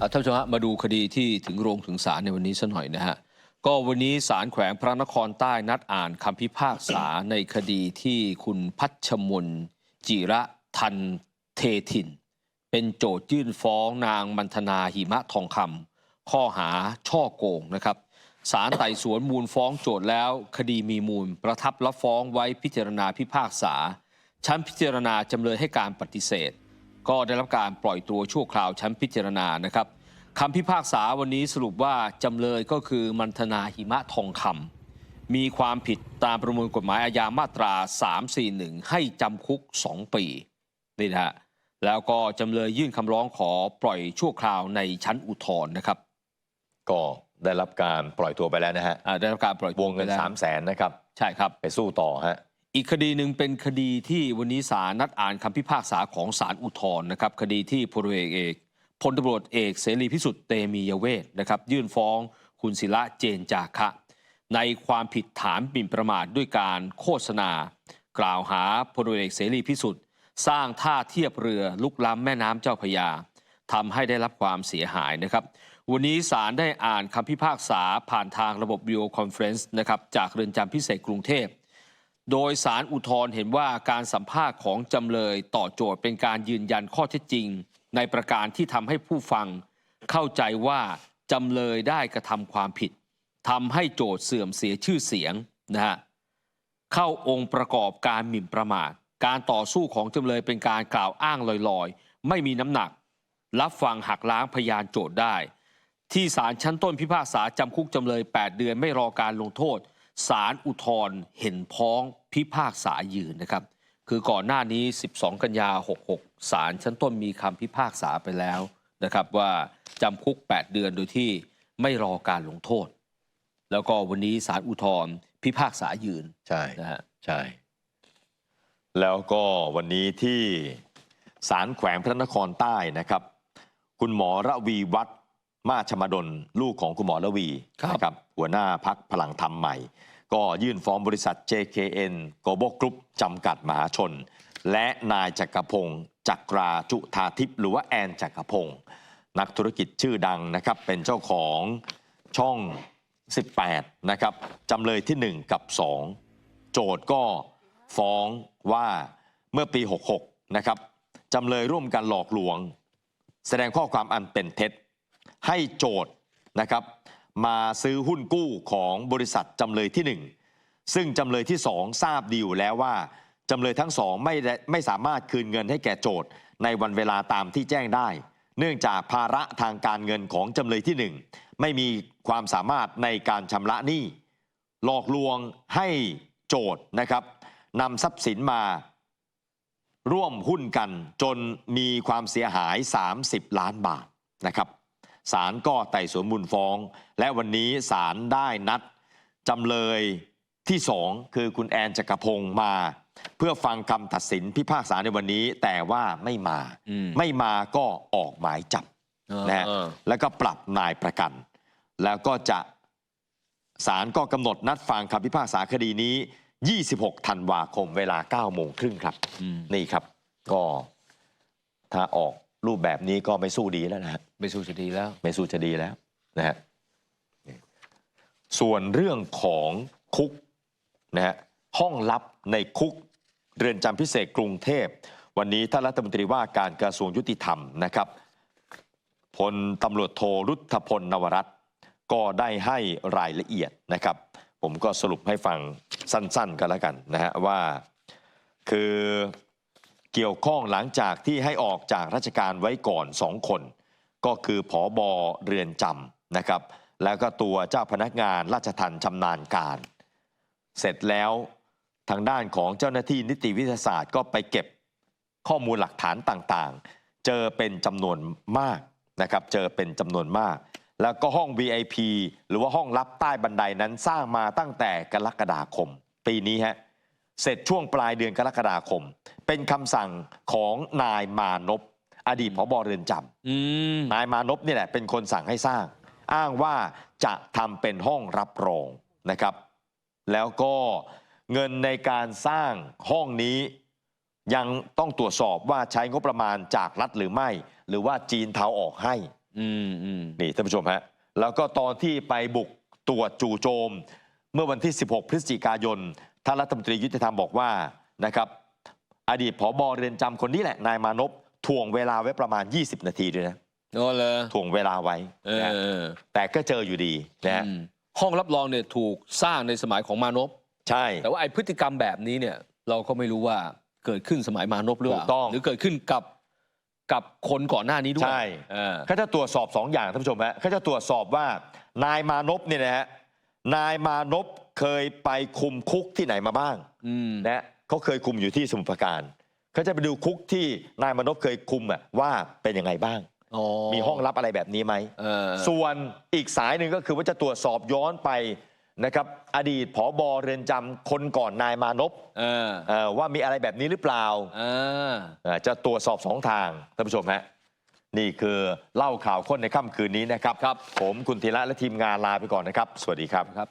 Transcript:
อะท่านผู้ชมฮะมาดูคดีที่ถึงโรงถึงศาลในวันนี้สักหน่อยนะฮะ ก็วันนี้ศาลแขวงพระนครใต้นัดอ่านคำพิพากษาในคดีที่คุณพัชมนจิระทันเทถิน เป็นโจทยื่นฟ้องนางมันธนาหิมะทองคำข้อหาช่อโกงนะครับศาลไต่สวนมูลฟ้องโจทแล้ว คดีมีมูล ประทับรับฟ้องไว้พิจารณาพิพากษา ชั้นพิจารณาจำเลยให้การปฏิเสธ ก็ได้รับการปล่อยตัวชั่วคราวชั้นพิจารณานะครับคำพิพากษาวันนี้สรุปว่าจำเลยก็คือมันธนาหิมะทองคำมีความผิดตามประมวลกฎหมายอาญามาตรา 341 ให้จำคุก 2 ปีนี่นะฮะแล้วก็จำเลยยื่นคำร้องขอปล่อยชั่วคราวในชั้นอุทธรณ์นะครับ ก็ได้รับการปล่อยตัวไปแล้วนะฮะอ่าได้รับการปล่อยตัววงเงินไปแล้ว3 0 0แสนนะครับ ใช่ครับ ไปสู้ต่อฮะ อีกคดีหนึ่งเป็นคดีที่วันนี้ศาลนัดอ่านคำพิพากษาของศาลอุทธรณ์นะครับ คดีที่พลเอกเอกพลตำรวจเอกเสรีพิสุทธิ์เตมียเวทนะครับ ยื่นฟ้องคุณศิระเจนจาคะ ในความผิดฐานหมิ่นประมาทด้วยการโฆษณา กล่าวหาพลตำรวจเอกเสรีพิสุทธิ์สร้างท่าเทียบเรือลุกล้ำแม่น้ำเจ้าพยาทำให้ได้รับความเสียหายนะครับ วันนี้ศาลได้อ่านคำพิพากษาผ่านทางระบบวิดีโอคอนเฟรนซ์นะครับจากเรือนจำพิเศษกรุงเทพ โดยสารอุทธรณ์เห็นว่าการสัมภาษณ์ของจำเลยต่อโจทย์เป็นการยืนยันข้อเท็จจริง ในประการที่ทำให้ผู้ฟัง เข้าใจว่าจำเลยได้กระทำความผิดทำให้โจทย์เสื่อมเสียชื่อเสียงนะฮะเข้าองค์ประกอบการหมิ่นประมาทการต่อสู้ของจำเลยเป็นการกล่าวอ้างลอยๆ ไม่มีน้ำหนัก รับฟังหักล้างพยานโจทย์ได้ ที่ศาลชั้นต้นพิพากษาจำคุกจำเลย 8 เดือนไม่รอการลงโทษ ศาลอุทธรณ์เห็นพ้องพิพากษายืนนะครับ คือก่อนหน้านี้ 12 กันยา 66 ศาลชั้นต้นมีคำพิพากษาไปแล้วนะครับว่าจำคุก 8 เดือนโดยที่ไม่รอการลงโทษ แล้วก็วันนี้ศาลอุทธรณ์พิพากษายืนใช่นะฮะใช่ แล้วก็วันนี้ที่ศาลแขวงพระนครใต้นะครับ คุณหมอระวีวัฒน์ มาชมาดลลูกของคุณหมอระวีครับนะครับหัวหน้าพักพลังธรรมใหม่ ก็ยื่นฟ้องบริษัท JKN Global Group จำกัดมหาชน และนายจักรพงศ์จักราจุธาทิพย์หรือว่าแอนจักรพงศ์นักธุรกิจชื่อดังนะครับ เป็นเจ้าของช่อง 18 นะครับจำเลยทีหนึ่1 กับ 2 โจทย์ก็ฟ้องว่าเมื่อปี 66 นะครับจำเลยร่วมกันหลอกลวง แสดงข้อความอันเป็นเท็จ ให้โจทย์นะครับมาซื้อหุ้นกู้ของบริษัทจำเลยที่ 1 ซึ่งจำเลยที่ 2 ทราบดีอยู่แล้วว่าจำเลยทั้งสองไม่ได้ไม่สามารถคืนเงินให้แก่โจทย์ในวันเวลาตามที่แจ้งได้ เนื่องจากภาระทางการเงินของจำเลยที่ 1 ไม่มีความสามารถในการชำระหนี้หลอกลวงให้โจทย์นะครับนำทรัพย์สินมา ร่วมหุ้นกันจนมีความเสียหาย 30 ล้านบาทนะครับ ศาลก็ไต่สวนมูลฟ้อง และวันนี้ศาลได้นัดจำเลยที่สองคือคุณแอนจักรพงศ์มา เพื่อฟังคำตัดสินพิพากษาในวันนี้ แต่ว่าไม่มาอืมไม่มาก็ออกหมายจับนะฮะเออแล้วก็ปรับนายประกัน แล้วก็จะศาลก็กำหนดนัดฟังคำพิพากษาคดีนี้ 26 ธันวาคมเวลา9โมงครึ่งครับอืมนี่ครับ ก็ถ้าออก รูปแบบนี้ก็ไม่สู้ดีแล้วนะฮะไม่สู้จะดีแล้ว ไม่สู้จะดีแล้วนะฮะนี่ส่วนเรื่องของคุกนะฮะห้องลับในคุกเรือนจำพิเศษกรุงเทพ วันนี้ท่านรัฐมนตรีว่าการกระทรวงยุติธรรมนะครับพลตำรวจโทรุทธพลนวรัตน์ก็ได้ให้รายละเอียดนะครับ ผมก็สรุปให้ฟังสั้นๆกันแล้วกันนะฮะว่าคือ เกี่ยวข้องหลังจากที่ให้ออกจากราชการไว้ก่อนสองคน ก็คือผอบอเรือนจำนะครับ แล้วก็ตัวเจ้าพนักงานราชทันชำนาญการ เสร็จแล้วทางด้านของเจ้าหน้าที่นิติวิทยาศาสตร์ก็ไปเก็บข้อมูลหลักฐานต่างๆ เจอเป็นจำนวนมากนะครับ เจอเป็นจำนวนมาก แล้วก็ห้อง VIP หรือว่าห้องลับใต้บันไดนั้นสร้างมาตั้งแต่กรกฎาคม ปีนี้ฮะ เสร็จช่วงปลายเดือนกรกฎาคม เป็นคำสั่งของนายมานพอดีตผบเรือนจำอืมนายมานพนี่แหละเป็นคนสั่งให้สร้าง อ้างว่าจะทำเป็นห้องรับรองนะครับ แล้วก็เงินในการสร้างห้องนี้ยังต้องตรวจสอบว่าใช้งบประมาณจากรัฐหรือไม่ หรือว่าจีนเทาออกให้อืมอืมนี่ท่านผู้ชมฮะแล้วก็ตอนที่ไปบุกตรวจจู่โจม เมื่อวันที่ 16 พฤศจิกายน ท่านรัฐมนตรียุติธรรมบอกว่านะครับอดีตผอบอเรือนจำคนนี้แหละนายมานพถ่วงเวลาไว้ประมาณ 20 นาทีด้วยนะโอ้เลยถ่วงเวลาไว้เอนะฮะอแต่ก็เจออยู่ดีนะฮะอืมห้องรับรองเนี่ยถูกสร้างในสมัยของมานพใช่ แต่ว่าไอพฤติกรรมแบบนี้เนี่ย เราก็ไม่รู้ว่าเกิดขึ้นสมัยมานพหรือเปล่าถูกต้องหรือเกิดขึ้นกับกับคนก่อนหน้านี้ด้วยใช่เออเขาจะตรวจสอบสองอย่างท่านผู้ชมฮะเขาจะตรวจสอบว่านายมานพเนี่ยนะฮะนายมานพ เคยไปคุมคุกที่ไหนมาบ้างอืมนะฮะเขาเคยคุมอยู่ที่สมุทรปราการเขาจะไปดูคุกที่นายมานพเคยคุมอะว่าเป็นยังไงบ้างอ๋อมีห้องรับอะไรแบบนี้ไหมเออส่วนอีกสายหนึ่งก็คือว่าจะตรวจสอบย้อนไปนะครับอดีตผอบอเรือนจำคนก่อนนายมานพเออเอ่อว่ามีอะไรแบบนี้หรือเปล่าเออเอ่อจะตรวจสอบสองทางท่านผู้ชมฮะนี่คือเล่าข่าวค้นในค่ำคืนนี้นะครับครับผมคุณธีระและทีมงานลาไปก่อนนะครับ สวัสดีครับครับ